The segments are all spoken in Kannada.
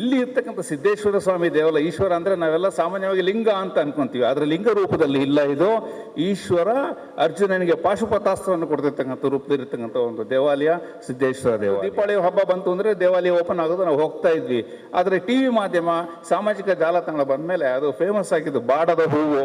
ಇಲ್ಲಿ ಇರ್ತಕ್ಕಂಥ ಸಿದ್ದೇಶ್ವರ ಸ್ವಾಮಿ ದೇವಾಲಯ, ಈಶ್ವರ ಅಂದ್ರೆ ನಾವೆಲ್ಲ ಸಾಮಾನ್ಯವಾಗಿ ಲಿಂಗ ಅಂತ ಅನ್ಕೊಂತೀವಿ. ಆದ್ರೆ ಲಿಂಗ ರೂಪದಲ್ಲಿ ಇಲ್ಲ ಇದು. ಈಶ್ವರ ಅರ್ಜುನನಿಗೆ ಪಾಶುಪತಾಸ್ತ್ರವನ್ನು ಕೊಡ್ತಿರ್ತಕ್ಕಂಥ ರೂಪದಲ್ಲಿರ್ತಕ್ಕಂಥ ಒಂದು ದೇವಾಲಯ, ಸಿದ್ದೇಶ್ವರ ದೇವಾಲಯ. ದೀಪಾವಳಿ ಹಬ್ಬ ಬಂತು ಅಂದ್ರೆ ದೇವಾಲಯ ಓಪನ್ ಆಗೋದು ನಾವು ಹೋಗ್ತಾ ಇದ್ವಿ. ಆದ್ರೆ ಟಿವಿ ಮಾಧ್ಯಮ, ಸಾಮಾಜಿಕ ಜಾಲತಾಣ ಬಂದ್ಮೇಲೆ ಅದು ಫೇಮಸ್ ಆಗಿದ್ದು ಬಾಡದ ಹೂವು,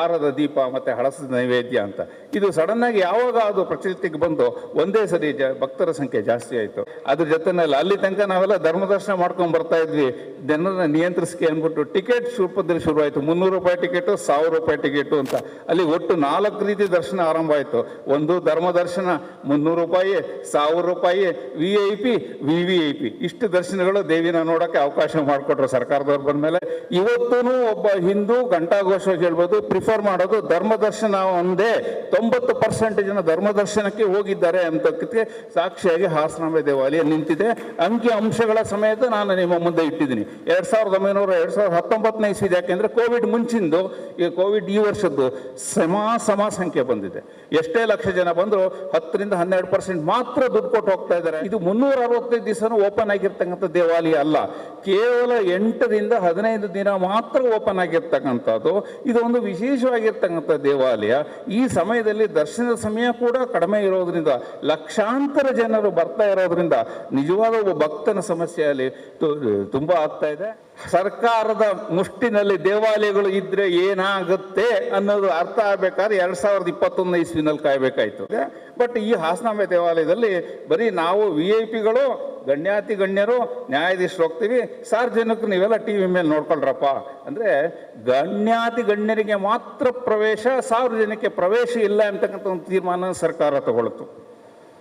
ಆರದ ದೀಪ ಮತ್ತೆ ಹಳಸದ ನೈವೇದ್ಯ ಅಂತ. ಇದು ಸಡನ್ ಆಗಿ ಯಾವಾಗ ಅದು ಪ್ರಚಲಿತಕ್ಕೆ ಬಂದು ಒಂದೇ ಸರಿ ಭಕ್ತರ ಸಂಖ್ಯೆ ಜಾಸ್ತಿ ಆಯಿತು. ಅದ್ರ ಜೊತೆನಲ್ಲಿ ಅಲ್ಲಿ ತನಕ ನಾವೆಲ್ಲ ಧರ್ಮದರ್ಶನ ಮಾಡ್ಕೊಂಡು ಬರ್ತಾ ಇದ್ವಿ. ಜನರನ್ನ ನಿಯಂತ್ರಿಸಿಕೆ ಅಂದ್ಬಿಟ್ಟು ಟಿಕೆಟ್ ರೂಪದಲ್ಲಿ ಶುರುವಾಯಿತು. ಮುನ್ನೂರು ರೂಪಾಯಿ ಟಿಕೆಟು, ಸಾವಿರ ರೂಪಾಯಿ ಟಿಕೆಟು ಅಂತ. ಅಲ್ಲಿ ಒಟ್ಟು ನಾಲ್ಕು ರೀತಿ ದರ್ಶನ ಆರಂಭ ಆಯಿತು. ಒಂದು ಧರ್ಮ ದರ್ಶನ, ಮುನ್ನೂರು ರೂಪಾಯಿ, ಸಾವಿರ ರೂಪಾಯಿ V I P V V I P ಇಷ್ಟು ದರ್ಶನಗಳು ದೇವಿನ ನೋಡೋಕ್ಕೆ ಅವಕಾಶ ಮಾಡಿಕೊಟ್ರು ಸರ್ಕಾರದವ್ರು ಬಂದಮೇಲೆ. ಇವತ್ತೂ ಒಬ್ಬ ಹಿಂದೂ ಘಂಟಾಘೋಷ ಹೇಳ್ಬೋದು ಪ್ರಿಫರ್ ಮಾಡೋದು ಧರ್ಮ ದರ್ಶನ ಒಂದೇ. ತೊಂಬತ್ತು ಪರ್ಸೆಂಟ್ ಜನ ಧರ್ಮ ದರ್ಶನಕ್ಕೆ ಹೋಗಿದ್ದಾರೆ ಅಂತಕ್ಕೆ ಸಾಕ್ಷಿಯಾಗಿ ಹಾಸನಾಂಬೆ ದೇವಾಲಯ ನಿಂತಿದೆ. ಅಂಕಿ ಅಂಶಗಳ ಸಮೇತ ನಾನು ನಿಮ್ಮ ಮುಂದೆ ಇಟ್ಟಿದ್ದೀನಿ. ಎರಡು ಸಾವಿರದ ಒಂಬೈನೂರ, ಎರಡು ಸಾವಿರದ ಹತ್ತೊಂಬತ್ತನೇ ಇಸ್ವಿದೆ ಯಾಕೆಂದರೆ ಕೋವಿಡ್ ಮುಂಚಿಂದು, ಈ ಕೋವಿಡ್ ಈ ವರ್ಷದ್ದು ಸಮ ಸಮ ಸಂಖ್ಯೆ ಬಂದಿದೆ. ಎಷ್ಟೇ ಲಕ್ಷ ಜನ ಬಂದರೂ ಹತ್ತರಿಂದ ಹನ್ನೆರಡು ಪರ್ಸೆಂಟ್ ಮಾತ್ರ ದುಡ್ಡು ಕೊಟ್ಟು ಹೋಗ್ತಾ ಇದ್ದಾರೆ. ಇದು ಮುನ್ನೂರ ಅರವತ್ತೈದು ದಿವಸನೂ ಓಪನ್ ಆಗಿರ್ತಕ್ಕಂಥ ದೇವಾಲಯ ಅಲ್ಲ. ಕೇವಲ ಎಂಟರಿಂದ ಹದಿನೈದು ದಿನ ಮಾತ್ರ ಓಪನ್ ಆಗಿರ್ತಕ್ಕಂಥದ್ದು. ಇದು ಒಂದು ವಿಶೇಷವಾಗಿರ್ತಕ್ಕಂಥ ದೇವಾಲಯ. ಈ ಸಮಯದಲ್ಲಿ ದರ್ಶನದ ಸಮಯ ಕೂಡ ಕಡಿಮೆ ಇರೋದ್ರಿಂದ, ಲಕ್ಷಾಂತರ ಜನರು ಬರ್ತಾ ಇರೋದ್ರಿಂದ ನಿಜವಾದ ಒಬ್ಬ ಭಕ್ತನ ಸಮಸ್ಯೆ ಅಲ್ಲಿ ತು- ತುಂಬಾ ಆಗ್ತಾ ಇದೆ. ಸರ್ಕಾರದ ಮುಷ್ಟಿನಲ್ಲಿ ದೇವಾಲಯಗಳು ಇದ್ರೆ ಏನಾಗುತ್ತೆ ಅನ್ನೋದು ಅರ್ಥ ಆಗ್ಬೇಕಾದ್ರೆ ಎರಡ್ ಸಾವಿರದ ಇಪ್ಪತ್ತೊಂದನೇ ಇಸ್ವಿನಲ್ಲಿ ಕಾಯ್ಬೇಕಾಯ್ತು. ಬಟ್ ಈ ಹಾಸನಾಂಬೆ ದೇವಾಲಯದಲ್ಲಿ ಬರೀ ನಾವು ವಿ ಐ ಪಿಗಳು ಗಣ್ಯಾತಿ ಗಣ್ಯರು, ನ್ಯಾಯಾಧೀಶರು ಹೋಗ್ತೀವಿ. ಸಾರ್ವಜನಿಕರು ನೀವೆಲ್ಲ ಟಿ ವಿ ಮೇಲೆ ನೋಡ್ಕೊಳ್ರಪ್ಪ. ಅಂದ್ರೆ ಗಣ್ಯಾತಿ ಗಣ್ಯರಿಗೆ ಮಾತ್ರ ಪ್ರವೇಶ ಸಾರ್ವಜನಿಕ ಪ್ರವೇಶ ಇಲ್ಲ ಅಂತಕ್ಕಂಥ ಒಂದು ತೀರ್ಮಾನ ಸರ್ಕಾರ ತಗೊಳ್ತು.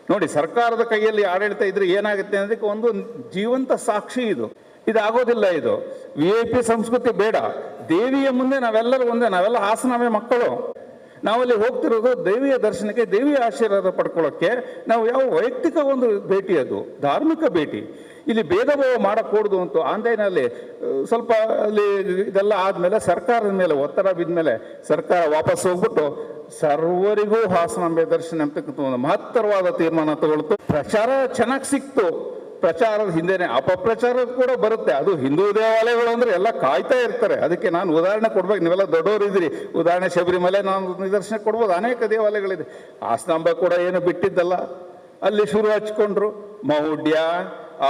ನೋಡಿ, ಸರ್ಕಾರದ ಕೈಯಲ್ಲಿ ಆಡಳಿತ ಇದ್ರೆ ಏನಾಗುತ್ತೆ ಅನ್ನೋದಕ್ಕೆ ಒಂದು ಜೀವಂತ ಸಾಕ್ಷಿ ಇದು. ಇದಾಗೋದಿಲ್ಲ ಇದು. ವಿ ಐ ಪಿ ಸಂಸ್ಕೃತಿ ಬೇಡ. ದೇವಿಯ ಮುಂದೆ ನಾವೆಲ್ಲರೂ ಒಂದೇ, ನಾವೆಲ್ಲ ಹಾಸನವೇ ಮಕ್ಕಳು. ನಾವಲ್ಲಿ ಹೋಗ್ತಿರೋದು ದೇವಿಯ ದರ್ಶನಕ್ಕೆ, ದೇವಿಯ ಆಶೀರ್ವಾದ ಪಡ್ಕೊಳ್ಳೋಕ್ಕೆ. ನಾವು ಯಾವ ವೈಯಕ್ತಿಕ ಒಂದು ಭೇಟಿ ಅದು, ಧಾರ್ಮಿಕ ಭೇಟಿ. ಇಲ್ಲಿ ಭೇದ ಭಾವ ಮಾಡಕೂಡದು ಅಂತ ಆನ್ಲೈನಲ್ಲಿ ಸ್ವಲ್ಪ ಅಲ್ಲಿ ಇದೆಲ್ಲ ಆದಮೇಲೆ ಸರ್ಕಾರದ ಮೇಲೆ, ಒತ್ತಡ ಬಿದ್ಮೇಲೆ ಸರ್ಕಾರ ವಾಪಸ್ ಹೋಗ್ಬಿಟ್ಟು ಸರ್ವರಿಗೂ ಹಾಸನಾಂಬೆ ದರ್ಶನ ಅಂತಕ್ಕಂಥ ಒಂದು ಮಹತ್ತರವಾದ ತೀರ್ಮಾನ ತಗೊಳ್ತು. ಪ್ರಚಾರ ಚೆನ್ನಾಗಿ ಸಿಕ್ತು. ಪ್ರಚಾರದ ಹಿಂದೆನೆ ಅಪಪ್ರಚಾರ ಕೂಡ ಬರುತ್ತೆ. ಅದು ಹಿಂದೂ ದೇವಾಲಯಗಳು ಅಂದ್ರೆ ಎಲ್ಲ ಕಾಯ್ತಾ ಇರ್ತಾರೆ. ಅದಕ್ಕೆ ನಾನು ಉದಾಹರಣೆ ಕೊಡ್ಬೇಕು. ನೀವೆಲ್ಲ ದೊಡ್ಡವರು ಇದ್ರಿ ಉದಾಹರಣೆ ಶಬರಿಮಲೆ ನಾನು ನಿದರ್ಶನ ಕೊಡ್ಬೋದು. ಅನೇಕ ದೇವಾಲಯಗಳಿದೆ. ಆ ಸ್ತಂಭ ಕೂಡ ಏನು ಬಿಟ್ಟಿದ್ದಲ್ಲ. ಅಲ್ಲಿ ಶುರು ಹಚ್ಕೊಂಡ್ರು. ಮೌಢ್ಯ,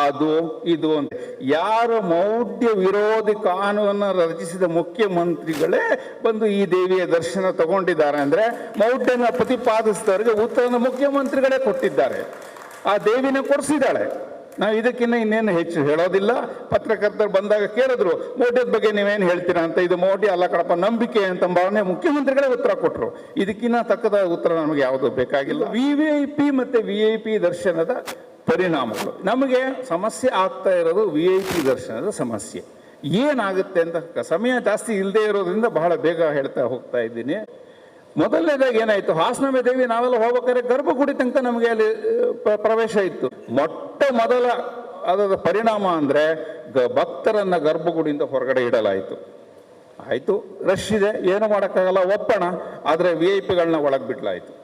ಅದು, ಇದು ಅಂತ. ಯಾರು ಮೌಢ್ಯ ವಿರೋಧಿ ಕಾನೂನನ್ನು ರಚಿಸಿದ ಮುಖ್ಯಮಂತ್ರಿಗಳೇ ಬಂದು ಈ ದೇವಿಯ ದರ್ಶನ ತಗೊಂಡಿದ್ದಾರೆ ಅಂದ್ರೆ ಮೌಢ್ಯನ ಪ್ರತಿಪಾದಿಸಿದವರಿಗೆ ಉತ್ತರನ ಮುಖ್ಯಮಂತ್ರಿಗಳೇ ಕೊಟ್ಟಿದ್ದಾರೆ. ಆ ದೇವಿನ ಕೊಡಿಸಿದ್ದಾಳೆ. ನಾವು ಇದಕ್ಕಿಂತ ಇನ್ನೇನು ಹೆಚ್ಚು ಹೇಳೋದಿಲ್ಲ. ಪತ್ರಕರ್ತರು ಬಂದಾಗ ಕೇಳಿದ್ರು ಮೌಢ್ಯದ ಬಗ್ಗೆ ನೀವೇನು ಹೇಳ್ತೀರಾ ಅಂತ? ಇದು ಮೋಟಿ ಅಲ್ಲ ಕಡಪ ನಂಬಿಕೆ ಅಂತ ಭಾವನೆ ಮುಖ್ಯಮಂತ್ರಿಗಳೇ ಉತ್ತರ ಕೊಟ್ಟರು ಇದಕ್ಕಿಂತ ತಕ್ಕದ ಉತ್ತರ ನಮಗೆ ಯಾವುದು ಬೇಕಾಗಿಲ್ಲ. ವಿ ವಿ ಐ ಪಿ ಮತ್ತೆ ವಿ ಐ ಪಿ ದರ್ಶನದ ಪರಿಣಾಮಗಳು. ನಮಗೆ ಸಮಸ್ಯೆ ಆಗ್ತಾ ಇರೋದು ವಿ ಐ ಪಿ ದರ್ಶನದ ಸಮಸ್ಯೆ. ಏನಾಗುತ್ತೆ ಅಂತ, ಸಮಯ ಜಾಸ್ತಿ ಇಲ್ಲದೆ ಇರೋದ್ರಿಂದ ಬಹಳ ಬೇಗ ಹೇಳ್ತಾ ಹೋಗ್ತಾ ಇದ್ದೀನಿ. ಮೊದಲನೇದಾಗಿ ಏನಾಯ್ತು? ಹಾಸನಮೆ ದೇವಿ ನಾವೆಲ್ಲ ಹೋಗ್ಬೇಕಾದ್ರೆ ಗರ್ಭಗುಡಿ ತನಕ ನಮಗೆ ಅಲ್ಲಿ ಪ್ರ- ಪ್ರವೇಶ ಇತ್ತು. ಮೊಟ್ಟ ಮೊದಲ ಅದರ ಪರಿಣಾಮ ಅಂದ್ರೆ ಭಕ್ತರನ್ನ ಗರ್ಭಗುಡಿಯಿಂದ ಹೊರಗಡೆ ಇಡಲಾಯಿತು. ಆಯಿತು, ರಶ್ ಇದೆ, ಏನು ಮಾಡೋಕ್ಕಾಗಲ್ಲ, ಒಪ್ಪೋಣ. ಆದರೆ ವಿ ಐ ಪಿಗಳನ್ನ ಒಳಗೆ ಬಿಡ್ಲಾಯ್ತು.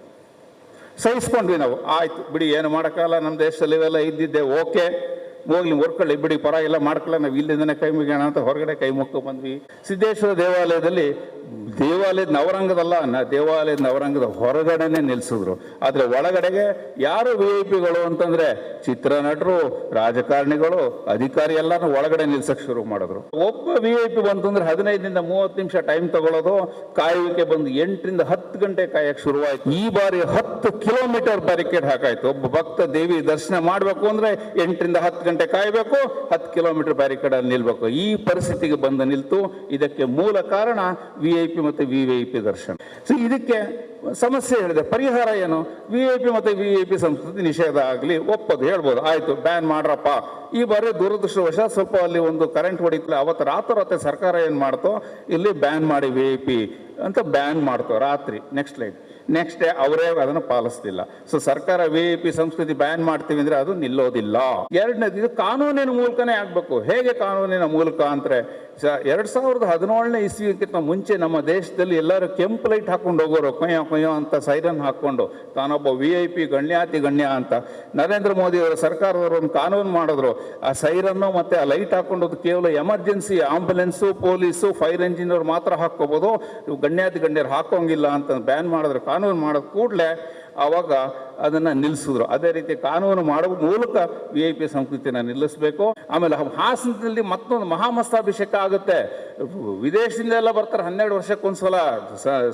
ಸಹಿಸ್ಕೊಂಡ್ವಿ ನಾವು. ಆಯಿತು, ಬಿಡಿ, ಏನು ಮಾಡೋಕ್ಕಾಗಲ್ಲ ನಮ್ಮ ದೇಶದಲ್ಲಿ ಇವೆಲ್ಲ ಇದ್ದಿದ್ದೆ, ಓಕೆ. ಹೋಗ್ಲಿ ಹೊರ್ಕೊಳ್ಳಿ ಬಿಡಿ, ಪರವಾಗಿಲ್ಲ, ಮಾಡ್ಕೊಳ್ಳ, ನಾವು ಇಲ್ಲಿಂದನೇ ಕೈ ಮುಗಿಯೋಣ ಅಂತ ಹೊರಗಡೆ ಕೈ ಮುಕ್ಕು ಬಂದ್ವಿ. ಸಿದ್ದೇಶ್ವರ ದೇವಾಲಯದಲ್ಲಿ ದೇವಾಲಯದ ನವರಂಗದಲ್ಲ ದೇವಾಲಯದ ನವರಂಗದ ಹೊರಗಡೆನೆ ನಿಲ್ಸಿದ್ರು. ಆದ್ರೆ ಒಳಗಡೆಗೆ ಯಾರು ವಿ ಐ ಪಿಗಳು ಅಂತಂದ್ರೆ ಚಿತ್ರನಟರು, ರಾಜಕಾರಣಿಗಳು, ಅಧಿಕಾರಿ ಎಲ್ಲಾನು ಒಳಗಡೆ ನಿಲ್ಸಕ್ಕೆ ಶುರು ಮಾಡಿದ್ರು. ಒಬ್ಬ ವಿ ಐ ಪಿ ಬಂತಂದ್ರೆ ಹದಿನೈದರಿಂದ ಮೂವತ್ತು ನಿಮಿಷ ಟೈಮ್ ತಗೊಳ್ಳೋದು, ಕಾಯುವಿಕೆ ಬಂದು ಎಂಟರಿಂದ ಹತ್ತು ಗಂಟೆ ಕಾಯಕ್ಕೆ ಶುರುವಾಯ್ತು. ಈ ಬಾರಿ ಹತ್ತು ಕಿಲೋಮೀಟರ್ ಬ್ಯಾರಿಕೇಡ್ ಹಾಕಾಯ್ತು. ಒಬ್ಬ ಭಕ್ತ ದೇವಿ ದರ್ಶನ ಮಾಡಬೇಕು ಅಂದ್ರೆ ಎಂಟರಿಂದ ಹತ್ತು ಗಂಟೆ ಕಾಯಬೇಕು, ಹತ್ತು ಕಿಲೋಮೀಟರ್ ಬ್ಯಾರಿಕೇಡ್ ಅಲ್ಲಿ ನಿಲ್ಬೇಕು. ಈ ಪರಿಸ್ಥಿತಿಗೆ ಬಂದು ನಿಲ್ತು. ಇದಕ್ಕೆ ಮೂಲ ಕಾರಣ ವಿ ಐ ಪಿ ಮತ್ತು ವಿ ಐ ಪಿ ದರ್ಶನ. ಸೊ ಇದಕ್ಕೆ ಸಮಸ್ಯೆ ಹೇಳಿದೆ. ಪರಿಹಾರ ಏನು? ವಿ ಐ ಪಿ ಮತ್ತು ವಿ ಐ ಪಿ ಸಂಸ್ಕೃತಿ ನಿಷೇಧ ಆಗಲಿ, ಒಪ್ಪದು, ಹೇಳ್ಬೋದು. ಆಯ್ತು ಬ್ಯಾನ್ ಮಾಡ್ರಪ್ಪ. ಈ ಬಾರಿ ದುರದೃಷ್ಟವಶ ಸ್ವಲ್ಪ ಅಲ್ಲಿ ಒಂದು ಕರೆಂಟ್ ಹೊಡಿತಲ್ಲ ಅವತ್ತು ರಾತ್ರಿ ಸರ್ಕಾರ ಏನು ಮಾಡ್ತೋ, ಇಲ್ಲಿ ಬ್ಯಾನ್ ಮಾಡಿ ವಿ ಐ ಪಿ ಅಂತ ಬ್ಯಾನ್ ಮಾಡ್ತೋ, ರಾತ್ರಿ ನೆಕ್ಸ್ಟ್ ಲೈಟ್ ನೆಕ್ಸ್ಟ್ ಡೇ ಅವರೇ ಅದನ್ನು ಪಾಲಿಸ್ತಿಲ್ಲ. ಸೊ ಸರ್ಕಾರ ವಿ ಪಿ ಸಂಸ್ಕೃತಿ ಬ್ಯಾನ್ ಮಾಡ್ತೀವಿ ಅಂದ್ರೆ ಅದು ನಿಲ್ಲೋದಿಲ್ಲ. ಎರಡನೇದು ಇದು ಕಾನೂನಿನ ಮೂಲಕನೇ ಆಗ್ಬೇಕು. ಹೇಗೆ ಕಾನೂನಿನ ಮೂಲಕ ಅಂದ್ರೆ ಎರಡ್ ಸಾವಿರದ ಹದಿನೇಳನೇ ಇಸ್ವಿಗಿಂತ ಮುಂಚೆ ನಮ್ಮ ದೇಶದಲ್ಲಿ ಎಲ್ಲರೂ ಕೆಂಪು ಲೈಟ್ ಹಾಕೊಂಡು ಹೋಗೋರು, ಕೊಯ್ಯೋ ಕೊಯ್ಯೋ ಅಂತ ಸೈರನ್ ಹಾಕೊಂಡು ತಾನೊಬ್ಬ ವಿ ಐ ಪಿ ಗಣ್ಯಾತಿ ಗಣ್ಯ ಅಂತ. ನರೇಂದ್ರ ಮೋದಿ ಅವರ ಸರ್ಕಾರದವರು ಒಂದು ಕಾನೂನು ಮಾಡಿದ್ರು. ಆ ಸೈರನ್ನು ಮತ್ತೆ ಆ ಲೈಟ್ ಹಾಕೊಂಡು ಕೇವಲ emergency, ambulance, police, fire engine ಅವ್ರು ಮಾತ್ರ ಹಾಕೋಬಹುದು ಗಣ್ಯಾತಿ ಗಣ್ಯರು ಹಾಕೋಂಗಿಲ್ಲ ಅಂತ ಬ್ಯಾನ್ ಮಾಡಿದ್ರು. ಕಾನೂನು ಮಾಡಿದ ಕೂಡಲೇ ಆವಾಗ ಅದನ್ನು ನಿಲ್ಲಿಸಿದ್ರು ಅದೇ ರೀತಿ ಕಾನೂನು ಮಾಡುವ ಮೂಲಕ ವಿ ಐ ಪಿ ಸಂಸ್ಕೃತಿಯನ್ನು ನಿಲ್ಲಿಸಬೇಕು. ಆಮೇಲೆ ಹಾಸನದಲ್ಲಿ ಮತ್ತೊಂದು ಮಹಾಮಸ್ತಾಭಿಷೇಕ ಆಗುತ್ತೆ. ವಿದೇಶದಿಂದ ಎಲ್ಲ ಬರ್ತಾರೆ, ಹನ್ನೆರಡು ವರ್ಷಕ್ಕೊಂದ್ಸಲ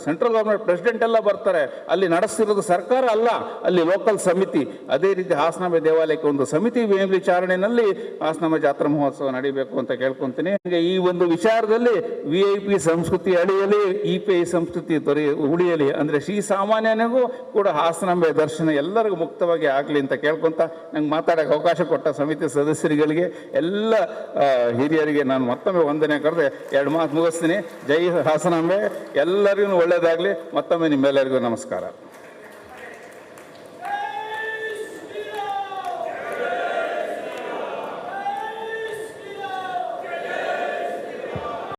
ಸೆಂಟ್ರಲ್ ಗೌರ್ಮೆಂಟ್ ಪ್ರೆಸಿಡೆಂಟ್ ಎಲ್ಲ ಬರ್ತಾರೆ. ಅಲ್ಲಿ ನಡೆಸ್ತಿರೋದು ಸರ್ಕಾರ ಅಲ್ಲ, ಅಲ್ಲಿ ಲೋಕಲ್ ಸಮಿತಿ. ಅದೇ ರೀತಿ ಹಾಸನಾಂಬೆ ದೇವಾಲಯಕ್ಕೆ ಒಂದು ಸಮಿತಿ ಮೇಲ್ವಿಚಾರಣೆಯಲ್ಲಿ ಹಾಸನಾಂಬೆ ಜಾತ್ರಾ ಮಹೋತ್ಸವ ನಡೀಬೇಕು ಅಂತ ಕೇಳ್ಕೊಂತೀನಿ. ಈ ಒಂದು ವಿಚಾರದಲ್ಲಿ ವಿ ಐ ಪಿ ಸಂಸ್ಕೃತಿ ಅಳಿಯಲಿ ಇ ಪಿ ಐ ಸಂಸ್ಕೃತಿ ದೊರೆ ಉಳಿಯಲಿ. ಅಂದ್ರೆ ಶ್ರೀ ಸಾಮಾನ್ಯನಿಗೂ ಕೂಡ ಹಾಸನಾಂಬೆ ದರ್ಶನ ಎಲ್ಲರಿಗೂ ಮುಕ್ತವಾಗಿ ಆಗಲಿ ಅಂತ ಕೇಳ್ಕೊತ ನಂಗೆ ಮಾತಾಡೋಕೆ ಅವಕಾಶ ಕೊಟ್ಟ ಸಮಿತಿ ಸದಸ್ಯರುಗಳಿಗೆ ಎಲ್ಲ ಹಿರಿಯರಿಗೆ ನಾನು ಮತ್ತೊಮ್ಮೆ ವಂದನೆ ಕರೆದೆ ಎರಡು ಮಾತು ಮುಗಿಸ್ತೀನಿ. ಜೈ ಹಾಸನಾಂಬೆ ಎಲ್ಲರಿಗೂ ಒಳ್ಳೆಯದಾಗಲಿ ಮತ್ತೊಮ್ಮೆ ನಿಮ್ಮೆಲ್ಲರಿಗೂ ನಮಸ್ಕಾರ.